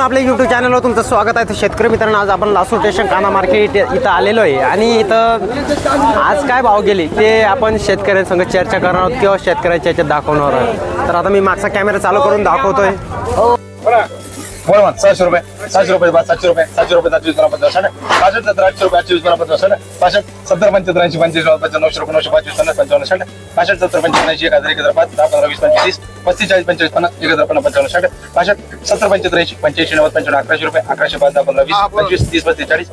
आपल्या युट्यूब चॅनलवर तुमचं स्वागत आहे. तर शेतकरी मित्रांनो आज आपण लासूर स्टेशन काना मार्केट इथं आलेलो आहे. आणि इथं आज काय भाव गेले ते आपण शेतकऱ्यांसंग चर्चा करणार आहोत किंवा शेतकऱ्यांच्या याच्यात दाखवणार आहोत. तर आता मी मागचा कॅमेरा चालू करून दाखवतोय. बोल मग सहाशे रुपये सहाशे रुपये बाद सातशे रुपये सातशे रुपये सातशे वीस पंधरा साठ पासष्ट सत्तर आठशे रुपये आठशे वीस पंधरा साठ पासष्ट सत्तर पंच्याहत्तर ऐंशी पंचवीस पंचावन्न नऊशे रुपये नऊशे पंचवीस पन्नास पंचावन्न साठ पासष्ट सत्तर पंच्याण्णव ऐंशी एक हजार एक हजार पाच दहा पंधरा वीस पंचवीस पस्तीस चाळीस पंचवीस पन्नास एक हजार पन्नास पंचावन्न साठ पासष्ट सत्तर पंच्याहत्तर ऐंशी पंच्याऐंशी नव्वद पंच्याण्णव अकराशे रुपये अकराशे पाच दहा पंधरा वीस पंचवीस तीस पस्तीस चाळीस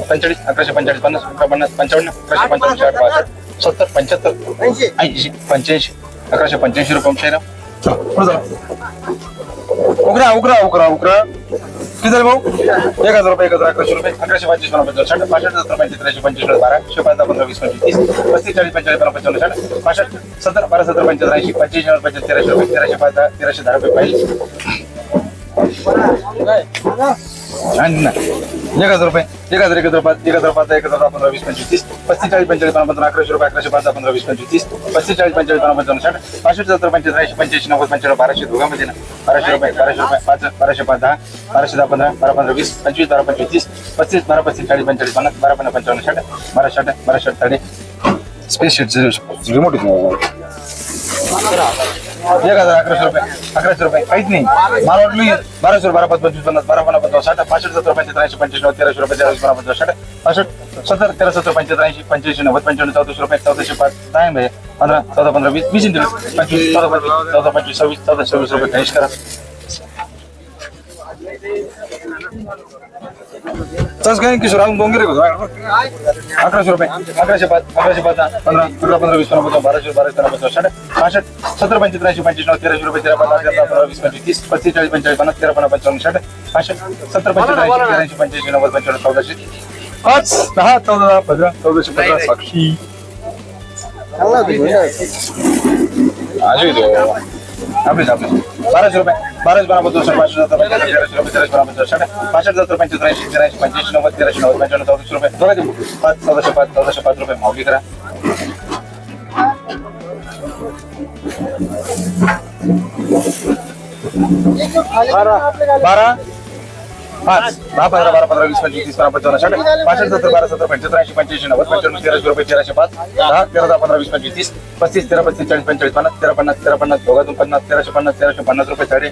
पंचेचाळीस अकराशे पंचेचाळीस पन्नास अकरा पन्नास पंचावन्न अकराशे पंचावन्न साठ पासष्ट सत्तर पंच्याहत्तर ऐंशी. पंच्याऐंशी अकराशे पंच्याऐंशी रुपये उकरा उकरा उकरा उकरा किती झाले भाऊ एक हजार रुपये एक हजार अकराशे रुपये अकराशे पंचवीस पंधरा साठ पासष्ट सत्तर पंचवीस त्र्याऐंशी पंचवीस बाराशे एकशे पंधरा वीस पंचवीस तीस पस्तीस चाळीस पंचेचाळीस पंधरा पंचावन्न साठ पासष्ट सत्तर बारा सत्तर पंचवीस ऐंशी पंचवीस नव्वद पंचवीस तेराशे रुपये तेराशे पाच तेराशे दहा रुपये पाहिजे आणि एक हजार रुपये एक हजार एक हजार पाच एक हजार पाच एक हजार दहा, पंधरा वीस पंचवीस तीस पस्तीस चाळीस पंचेचाळीस पंधरा पंधरा अकराशे रुपये अकराशे पाच पंधरा वीस पंचवीस तीस पस्तीस चाळीस पंचाळीस पंधरा पंचावन्न साठ पाचशे सत्तर पंचवीस ऐंशी पंच्याऐंशी नव्वद पंच्याण्णव बाराशे दोघांमध्ये ना बाराशे रुपये बाराशे रुपये पाच बाराशे पाच दहा बाराशे दहा पंधरा बारा पंधरा वीस पंचवीस बारा पंचवीस तीस पस्तीस बारा पस्तीस चाळीस पंचेचाळीस पन्नास बारा पंधरा पंचावन्न साठ बारा साठ बारा साठ साडे स्पेस रिमोट एक हजार अकराशे रुपये अकराशे रुपये. काहीच नाही. मला वाटलं बाराशे रुपये बारा पाच पंचवीस पन्नास बारा पन्नास पंचावन्न साठ पासष्ट सत्तर पंच्याहत्तर त्र्याऐंशी पंच्याण्णव तेराशे रुपये तेराशे बारा पंधरा साठ पासष्ट सत्तर तेरा सत्तर पंच्याहत्तर त्र्याऐंशी पंच्याऐंशी नव्वद पंच्याण्णव चौदाशे रुपये चौदाशे पाच काय आहे पंधरा चौदा पंधरा वीस वीस इंटू पंचवीस चौदा पंचवीस चौदा पंचवीस सव्वीस चौदा सव्वीस रुपये. कनिष्ठ करा. चल काय किशोर अजून दोन गिरे अकराशे रुपये. अकराशे पाच अकराशे पाच पंधरा अकरा पंधरा वीस पंधरा पंधरा बाराशे बाराशे तेरा पंधरा साठ पासष्ट सत्तर पंचवीस ऐंशी पंचवीस नऊ तेराशे रुपये तेरा पंधरा तेरा पंधरा वीस पंचवीस तीस पस्तीस चाळीस पंचेचाळीस पन्नास तेरा पंधरा पंचावन्न साठ पासष्ट सत्तर ऐंशी तेराशे पंच्याऐंशी नव्वद पंच्याण्णव चौदाशे पाच दहा चौदा पंधरा चौदाशे पंधरा साक्षी अजून आपलीच आपलीच बाराशे रुपये. बाराशे बारा पंचवीस पाचशे सत्तर पंच्याहत्तर तेराशे रुपये तेराशे बारा पंचवीस साठ पासष्ट सत्तर पंचवीस ऐंशी तेराशे पंच्याऐंशी नव्वद तेराशे नव्वद पंच्याण्णव चौदाशे रुपये दोघांचे पाच चौदाशे पाच चौदाशे पाच रुपये मावली करा बारा पाच. दहा पंधरा बारा पंधरा वीस पंचवीस तीस पंधरा पंचावन्न साठ. पासष्ट सत्तर बारा सत्तर पंच्याहत्तर ऐंशी पंच्याऐंशी नव्वद पंच्याण्णव तेराशे रुपये तेराशे पाच. दहा तेरा दहा पंधरा वीस पंचवीस तीस. पस्तीस तेरा पस्तीस चाळीस पंचाळीस पन्नास तेरा पन्नास तेरा पन्नास दोघातून पन्नास तेराशे पन्नास तेराशे पन्नास रुपये साडे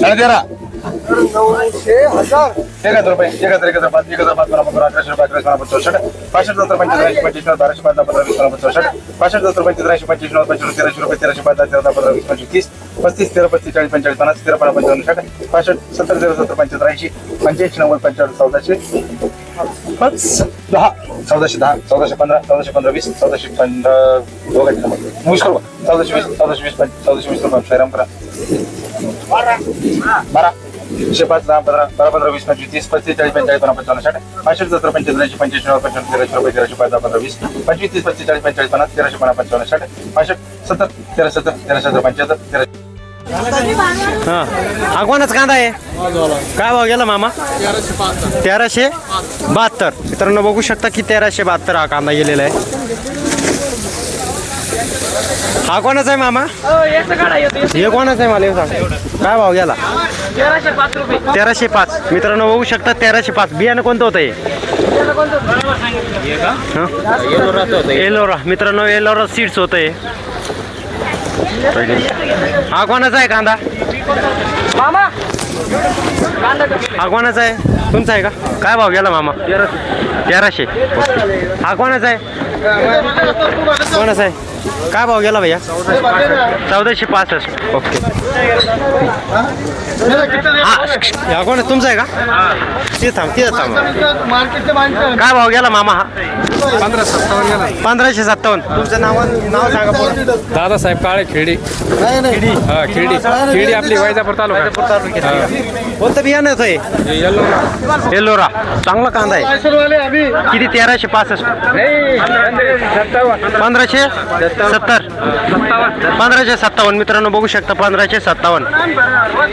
साडे तेरा. एक हजार रुपये एक हजार एक हजार पाच एक हजार पाच पंधरा पंधरा अकराशे रुपये अकराशे पंधरा पंचावन्न साठ पासष्ट सत्तर पंचवीस पंचवीस नव्वद बाराशे पाच पंधरा वीस पंधरा पंचावन्न पासष्ट सत्तर पंचवीस ऐंशी पंचवीस नव्वद तेराशे रुपये तेराशे पाच तेरा पंधरा वीस पंचवीस तीस पस्तीस तेरा पस्तीस चाळीस पंचेचाळीस पन्नास तेरा पंधरा पंचावन्न साठ पासष्ट सत्तर तेरा सत्तर पंच्याहत्तर ऐंशी पंच्याऐंशी नव्वद पंच्याण्णव चौदाशे पाच दहा चौदाशे दहा चौदाशे पंधरा चौदाशे पंधरा वीस चौदाशे पंधरा दोघांचे नंबर मुश करू चौदाशे वीस चौदाशे वीस पंच- चौदाशे वीस रुपये श्रीराम करा बारा एकशे पाच दहा पंधरा बारा पंधरा वीस पंचवीस तीस पस्तीस चाळीस पंचेचाळीस पंधरा पंचावन्न साठ पाचशे सत्तर पंच्याऐंशी ऐंशी पंच्याऐंशी नव्वद तेराशे रुपये तेराशे पाच दहा पंधरा वीस पंचवीस तीस पस्तीस चाळीस पंचेचाळीस पन्नास तेराशे पंधरा पंचावन्न साठ पासष्ट सत्तर तेरा सत्तर तेरा सत्तर पंच्याहत्तर तेराशे हा. अगवानच कांदा आहे. काय भाव गेला मामा? तेराशे बहात्तर. मित्रांनो बघू शकता की तेराशे बहात्तर हा कांदा गेलेला आहे. हा कोणाचा आहे मामा? हे कोणाचा आहे मला हे सांग काय भाव गेला? तेराशे पाच. रुपये तेराशे पाच मित्रांनो बघू शकता तेराशे पाच. बियाणं कोणतं होतं हे? एलोरा मित्रांनो एलोरा सीड्स होतं हे. हा कोणाचा आहे कांदा? मामा! हा कोणाचा आहे? तुमचा आहे का? काय भाव गेला मामा? तेराशे. हा कोणाचा आहे? कोणाचा आहे? काय भाव गेला भैया? चौदाशे पासष्ट. ओके. हा हा कोण आहे? तुमचा आहे का? ते थांब ते थांब. काय भाव गेला मामा हा? पंधरा सत्तावन्न गेला पंधराशे सत्तावन्न. तुमचं नाव नाव सांगा पूर्ण. दादासाहेब काळे खेडी. हा खेडी. खेडी आपली वैजापूर तालुका. कोणतं बियाणं येतं हे? येल्लो एलोरा चांगला कांदा आहे. किती? तेराशे पासष्ट. पंधराशे? सत्तर. पंधराशे सत्तावन्न. मित्रांनो बघू शकता पंधराशे सत्तावन्न.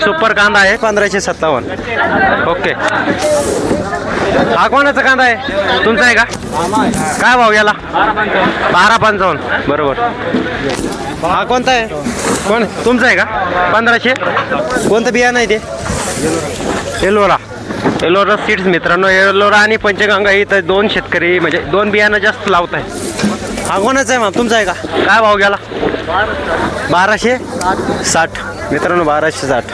सुपर कांदा आहे. पंधराशे सत्तावन्न. ओके. हा कोणाचा कांदा आहे? तुमचा आहे का? काय भाव गेला बारा पंचावन्न. बरोबर. हा कोणता आहे? कोण? तुमचं आहे का? पंधराशे? कोणतं बियाणं आहे ते? एलोरा. एलोरा सीड्स मित्रांनो. एलोरा आणि पंचगंगा इथं दोन शेतकरी म्हणजे दोन बियाणं जास्त लावत आहे हा कोणाचा आहे मग तुमचा आहे का? काय भाव गेला? बाराशे साठ. मित्रांनो बाराशे साठ.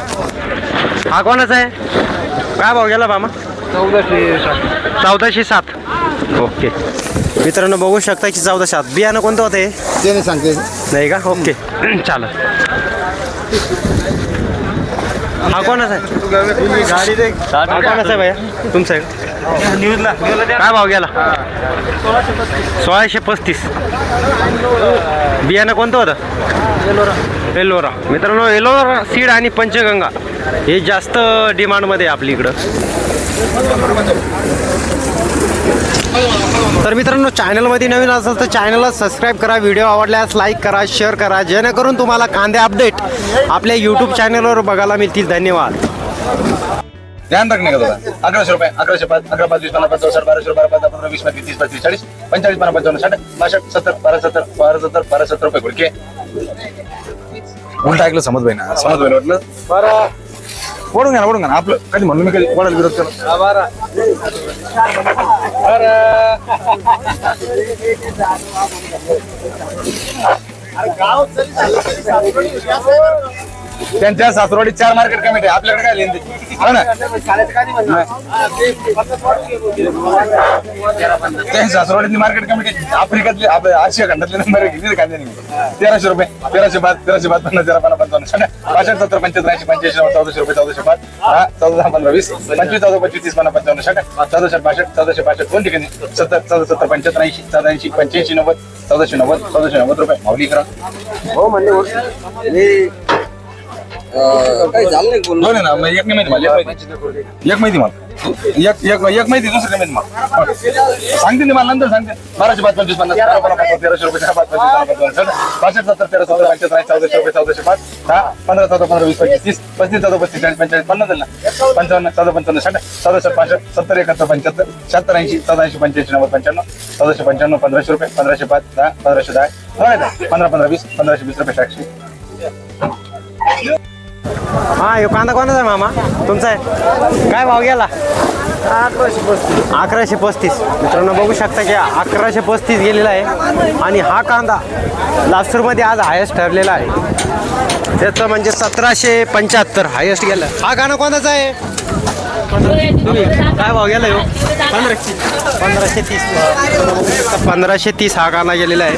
हा कोणाचा आहे? काय भाव गेला मामा? चौदाशे चौदाशे सात ओके. मित्रांनो बघू शकता की चौदाशे सात बियाणं कोणतं होतं हे? ते नाही सांगते. नाही का? ओके. चालेल. हा कोणाचा आहे हा कोणाचा आहे भैया. तुमचा आहे का? न्यूजला. काय भाव गेला? सोळाशे पस्तीस. बियाणं कोणतं होतं? एलोरा. मित्रांनो एलोरा सीड आणि पंचगंगा हे जास्त डिमांडमध्ये आहे आपली इकडं. तर मित्रांनो चॅनलमध्ये नवीन असेल तर चॅनलला सबस्क्राईब करा व्हिडिओ आवडल्यास लाईक करा शेअर करा. जेणेकरून तुम्हाला कांदे अपडेट आपल्या यूट्यूब चॅनलवर बघायला मिळतील. धन्यवाद. ध्यान रखने का दादा। अकराशे रुपये अकराशे पाच अकरा पाच वीस पन्नास चौसष्ट बाराशे रुपये बारा पंधरा वीस पंचवीस तीस पस्तीस चाळीस पंचेचाळीस पन्नास पंचावन्न साठ बासष्ट सत्तर बारा सत्तर बारा सत्तर बारा सत्तर रुपये गुडके उलट ऐकलं समज भाई ना समज भाई वाटलं? बरं. ओढून घ्या ओढून घ्या. आपलं कधी म्हणून मी कधी कोणाला विरोध केला त्यांच्या सासरवाडी चार मार्केट कमिटी आहे. आपल्याकडे काय लेन देते हो ना? त्या सासरवाडीची मार्केट कमिटी आफ्रिकातली आपल्या आशिया खंडातले नंबर किती कांदे तेराशे रुपये तेराशे पाच तेराशे पाच पन्नास तेरा पन्नास पंचावन्न साठ पासष्ट सत्तर पंच्याहत्तर ऐंशी पंच्याऐंशी चौदाशे रुपये चौदाशे पाच. हा चौदा पंधरा वीस. पंचवीस चौदा पंचवीस तीस पन्नास पंचावन्न साठ. चौदाशे पासष्ट चौदाशे पासष्ट. दोन ठिकाणी? सत्तर चौदा सत्तर पंच्याहत्तर ऐंशी चौदा ऐंशी पंच्याऐंशी नव्वद चौदाशे नव्वद चौदाशे नव्वद रुपये. माऊली करा एक नाही माहिती मला एक माहिती एक माहिती मला एक एक एक माहिती दुसरी नाही माहिती मला सांगते ना मला नंतर सांगते बाराशे पाच पंचवीस पन्नास तेरा पंधरा पंधरा तेराशे रुपये तेरा पाच पाच सत्तर तेरा चौदा पंचवीस चौदाशे रुपये चौदाशे पाच दहा पंधरा चौदा पंधरा वीस पंचवीस तीस पस्तीस चौदा पस्तीस चाळीस पंचाळीस पन्नास झालं ना पंचावन्न चौदा साठ चौदाशे पासष्ट सत्तर एकाहत्तर पंच्याहत्तर शहात्तर ऐंशी चौदाशे पंच्याऐंशी नव्वद पंच्याण्णव चौदाशे पंच्याण्णव पंधराशे रुपये पंधराशे पाच दहा पंधराशे दहा बरं पंधरा वीस पंधराशे वीस रुपये टॅक्सी हा ह्यो कांदा कोणाचा आहे मामा? तुमचा आहे? काय भाव गेला? अकराशे पस्तीस. मित्रांनो बघू शकता की अकराशे पस्तीस गेलेला आहे. आणि हा कांदा लासूरमध्ये आज हायेस्ट ठरलेला आहे. त्याचं म्हणजे सतराशे पंच्याहत्तर हायेस्ट गेलं. हा कांदा कोणाचा आहे? तुम्ही. काय भाव गेला ह्यो? पंधराशे. पंधराशे तीस. पंधराशे तीस हा कांदा गेलेला आहे.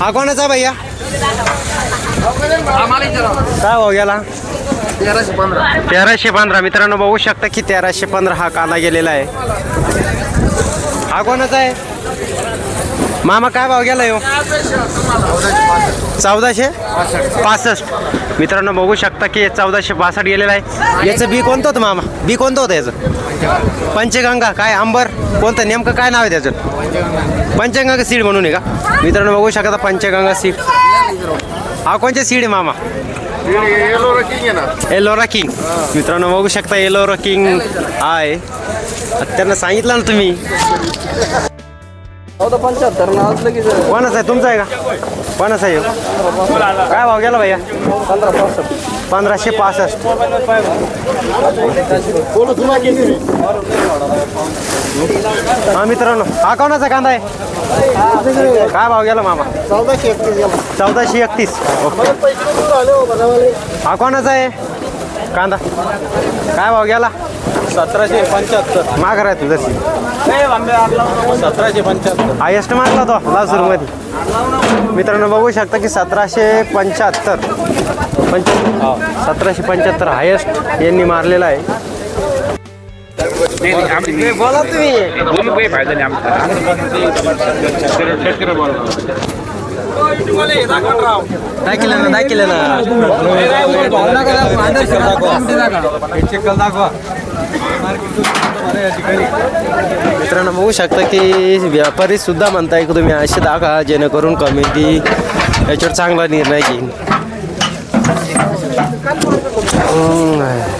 हा कोणाचा आहे भैया? काय भाव गेला? तेराशे पंधरा. तेराशे पंधरा मित्रांनो बघू शकता की तेराशे पंधरा हा कांदा गेलेला आहे. हा कोणाचा आहे? मामा काय भाव गेला हो चौदाशे? पासष्ट. मित्रांनो बघू शकता की चौदाशे पासष्ट गेलेला आहे. याचं बी कोणतं होतं मामा? बी कोणतं होतं याचं? पंचगंगा. काय अंबर? कोणतं? नेमकं काय नाव आहे त्याचं? पंचगंगा सीड म्हणून आहे का? मित्रांनो बघू शकता पंचगंगा सीड. हा कोणते सीड आहे मामा? एलोरा किंग मित्रांनो बघू शकता एलोरा किंग आहे. त्यांना सांगितलं ना तुम्ही. पंच्याहत्तर ना आहे? तुमचा आहे का? कोणाच आहे? काय भाव गेला भैया? पंधरा पासष्ट पंधराशे पासष्ट. हा मित्रांनो हा कोणाचा कांदा आहे? काय भाव गेला मामा? चौदाशे एकतीस गेला. चौदाशे एकतीस. ओके. हा कोणाचा आहे? कांदा. काय भाव गेला? सतराशे पंच्याहत्तर. माघार आहे तुझं. सतराशे पंच्याहत्तर. हायेस्ट मारला तो लासूरमध्ये. मित्रांनो बघू शकता की सतराशे पंच्याहत्तर. पंच सतराशे पंच्याहत्तर हायेस्ट यांनी मारलेला आहे. बोला तुम्ही. फायदा नाही दाखिले ना दाखिले ना मित्रांनो बघू शकता की व्यापारी सुद्धा म्हणताय की तुम्ही असे दाखवा जेणेकरून कमिटी याच्यावर चांगला निर्णय घेईन.